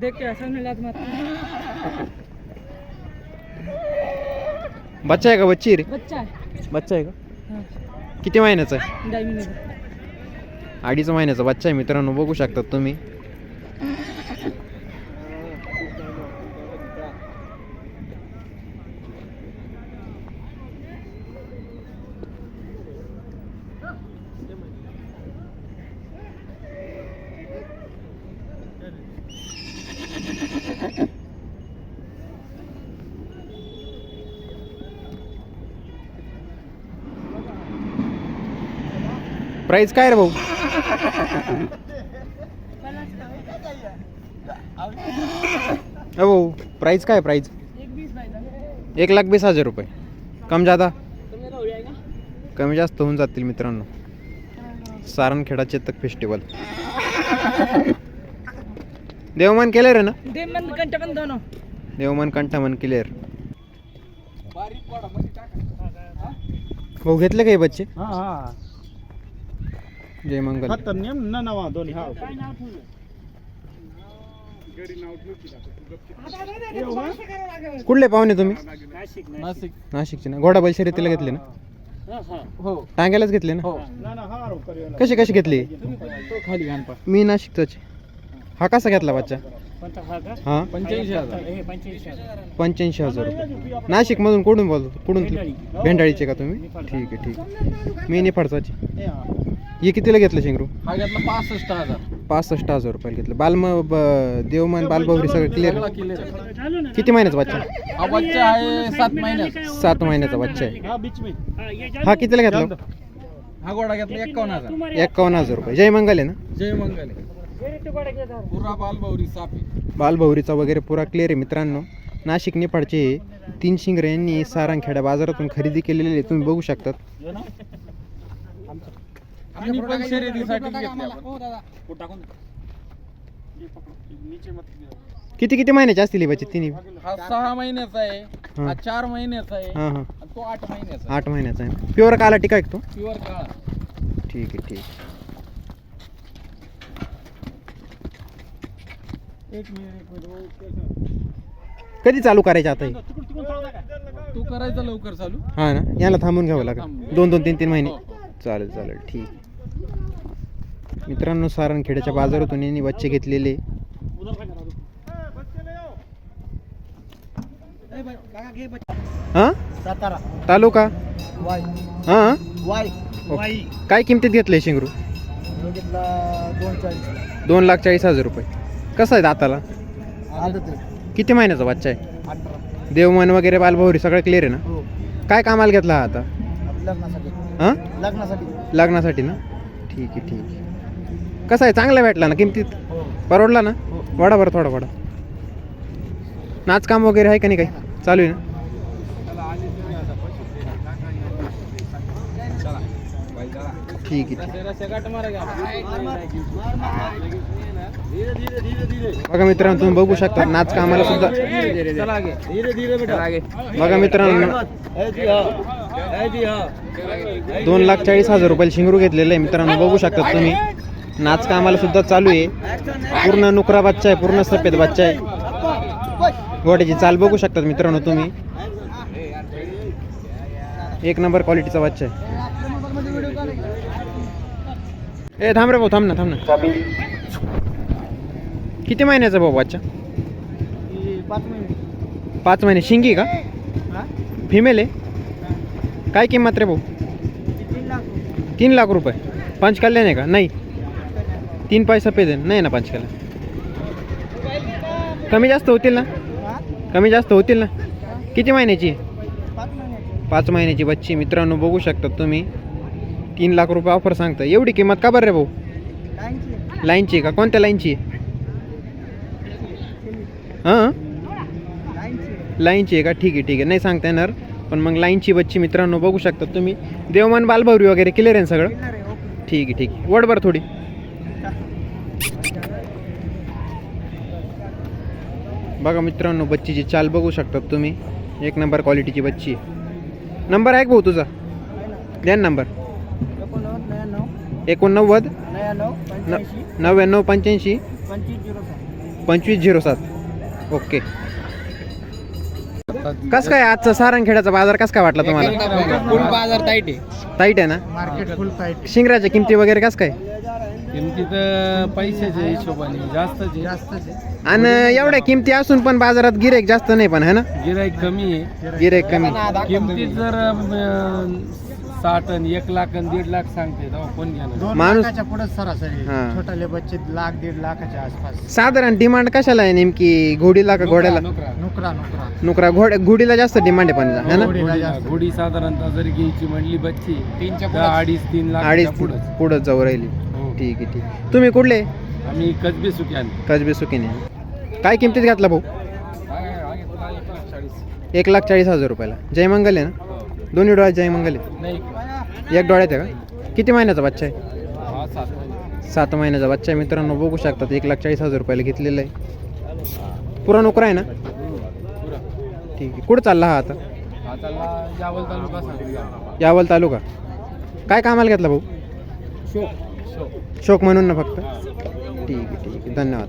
देख के सामने लात मार बच्चा आहे का बच्ची रे? बच्चा बच्चा आहे का? किती महिन्याचा आहे? अडीच महिन्याचा बच्चा आहे मित्रांनो बघू शकतात तुम्ही. प्राईस काय रे भाऊ? भाऊ प्राईस काय प्राईस एक एक लाख वीस हजार रुपये. कम जादा? कमी जास्त होऊन जातील मित्रांनो. सारणखेडा चेतक फेस्टिवल देवमान केलंय रे ना? देवमान कंठमन घंटा बंद देवमान कंठामन क्लिअर भाऊ घेतले काही बच्चे? हा हा. जय मंगल. खतर नेम न नवा दोन्ही हा कुठले पाहुणे तुम्ही? नाशिक नाशिक. नाशिकचे ना. घोडा बैल शर्यतीला घेतले ना? हो टांग्यालाच घेतले ना? ना ना हा कशी कशी घेतली? खाली मी नाशिकचाच हा कसा घेतला बच्चा? हा हा? पंच्याऐंशी हजार. हे पंच्याऐंशी हजार. रुपये. नाशिक मधून कुठून बोलतो? कुठून? भेंडाळीचे का तुम्ही? ठीक आहे ठीक आहे. मी निफाडचाची हे कितीला घेतलं शिंगरू? हा घेतला पासष्ट हजार. पासष्ट हजार रुपयाला घेतलं. बालम ब- देवमान बालभवरी सगळं क्लिअर सगळा. किती महिन्याचा बच्चा? हा बच्चा आहे सात महिन्याचा. सात महिन्याचा बच्चा आहे. हा बीच में हा कितीला घेतला? हा गोडा घेतला एकावन्न हजार. एकावन्न हजार रुपये. जय मंगल आहे ना? जय मंगल पुरा सापी बालभौरीचा वगैरे पुरा क्लिअर आहे मित्रांनो. नाशिक निफाडचे तीन शिंगरे यांनी सारंगखेडा बाजारातून खरेदी केलेले आहे. तुम्ही बघू शकतात. आम्ही पण शर्यतीसाठी घेतले आपण. किती किती महिन्याचे असतील हे बच्चे तिन्ही? हा सहा महिन्याचा आहे. हा. हा चार महिन्याचा आहे. हां हां. आणि तो आठ महिन्याचा आठ महिन्याचा आहे. प्युअर काला टिका आहे का तो. प्युअर काळा. ठीक आहे ठीक आहे. एक मिनिट कधी चालू करायचे आता हे? तू करायचं लवकर चालू. हां ना? याला थांबून घ्यावं लागेल. दोन दोन तीन तीन महिने. हो, हो. चालेल चालेल. ठीक. आहे. मित्रांनो सारणखेड्याच्या बाजारातून यांनी बच्चे घेतलेले. हां? सातारा तालुका? हां. काय किमतीत घेतलंय शिंगरू? घेतला दोन चाळीस दोन लाख चाळीस हजार रुपये. कसं आहे दाताला? किती महिन्याचा बच्चा आहे? देवमन वगैरे बालभौरी सगळं क्लिअर आहे ना? हो. काय कामाला घेतला हा आता? लग्नासाठी. हां? लग्नासाठी. लग्नासाठी ना? ठीक आहे ठीक आहे. कसं आहे? चांगला भेटला ना किमतीत? हो. परवडला ना? हो. वाडा बरं थोडा वाडा नाच काम वगैरे आहे का नाही काही? चालू आहे ना? ठीक आहे बघा मित्रांनो तुम्ही बघू शकता नाच कामाला सुद्धा बघा मित्रांनो दोन लाख चाळीस हजार रुपये शिंगरू घेतलेलं आहे. मित्रांनो बघू शकता तुम्ही. नाच कामाला सुद्धा चालू आहे. पूर्ण नुकरा बच्चा आहे पूर्ण सफेद बच्चा आहे. घोड्याची चाल बघू शकतात मित्रांनो तुम्ही. एक नंबर क्वालिटीचा बच्चा आहे. ए थांब रे भाऊ थांब ना थांब ना. किती महिन्याचा भाऊ बच्चा पाच महिने. शिंगी का? फिमेल आहे? काय किंमत रे भाऊ? तीन लाख तीन लाख रुपये. पंचकल्याण आहे का? नाही. तीन पैसा पे दे नाही ना पंचकल्याण कमी जास्त होतील ना? कमी जास्त होतील ना? किती महिन्याची? आहे? पाच महिन्याची बच्ची. मित्रांनो बघू शकतात तुम्ही. तीन लाख रुपये ऑफर सांगता एवढी किंमत का बरं रे भाऊ? लाईनची आहे का? कोणत्या लाईनची? आहे हां? लाईनची आहे का? ठीक आहे ठीक आहे. नाही सांगता येणार. पण मग लाईनची बच्ची मित्रांनो बघू शकतात तुम्ही. देवमान बालभौरी वगैरे क्लिअर आहे सगळं? ठीक आहे ठीक आहे. वडभर बरं थोडी. बघा मित्रांनो बच्चीची चाल बघू शकतात तुम्ही. एक नंबर क्वालिटीची बच्ची आहे. नंबर आहे भाऊ तुझा? द्या नंबर. एकोणनव्वद नव्याण्णव एकोणनव्वद नव्याण्णव न पंच्याऐंशी नव्याण्णव पंच्याऐंशी पंचवीस झिरो सात. पंचवीस झिरो सात ओके. कस काय आजचा सारंगखेड्याचा बाजार कस काय वाटला तुम्हाला? फुल बाजार ताईट आहे. टाईट आहे ना? मार्केट फुल ताईट शिंगराच्या किमती वगैरे कस काय? किमती तर पैशाच्या हिशोबाने जास्तच आहे. आणि एवढ्या किमती असून पण बाजारात गिरेक जास्त नाही पण है ना? गिराईक कमी आहे. गिरेक कमी. किमती जर अं, साठ आणि एक लाख आणि दीड लाख सांगते तेव्हा कोण घेणार? माणूस पुढे सरासरी हा. छोटाले बच्चे लाख दीड लाखाच्या आसपास. साधारण डिमांड कशाला आहे नेमकी? घोडीला का घोड्याला? नोकरा, नुकरा नुकरा. नुकरा घोड घोडीला जास्त डिमांड आहे पण है ना? घोडी. घोडी जास्त. घोडी साधारणतः जर घ्यायची म्हणली बच्ची तीनच्या तर अडीच तीन लाख अडीच पुढे पुढं जाऊ राहिली. ठीक आहे ठीक आहे. तुम्ही कुठले? आम्ही कसबी आणतो कसबे सुकीने. काय किमतीत घातला भाऊ? एक लाख चाळीस हजार रुपयाला. जय मंगल आहे ना? दोन्ही डोळ्यात जय मंगल आहे. नाही. एक डोळ्यात आहे का? किती महिन्याचा बच्चा आहे? हा सात सात महिन्याचा बच्चा आहे. मित्रांनो बघू शकतात एक लाख चाळीस हजार रुपयाला घेतलेला आहे. पुरा नोकरा आहे ना? पुरा. ठीक आहे. कुठं चालला हा आता? हा चालला यावल तालुका सांगली यावल तालुका. काय कामाला घेतला भाऊ? शोक शोक म्हणून ना फक्त. ठीक आहे ठीक आहे. धन्यवाद.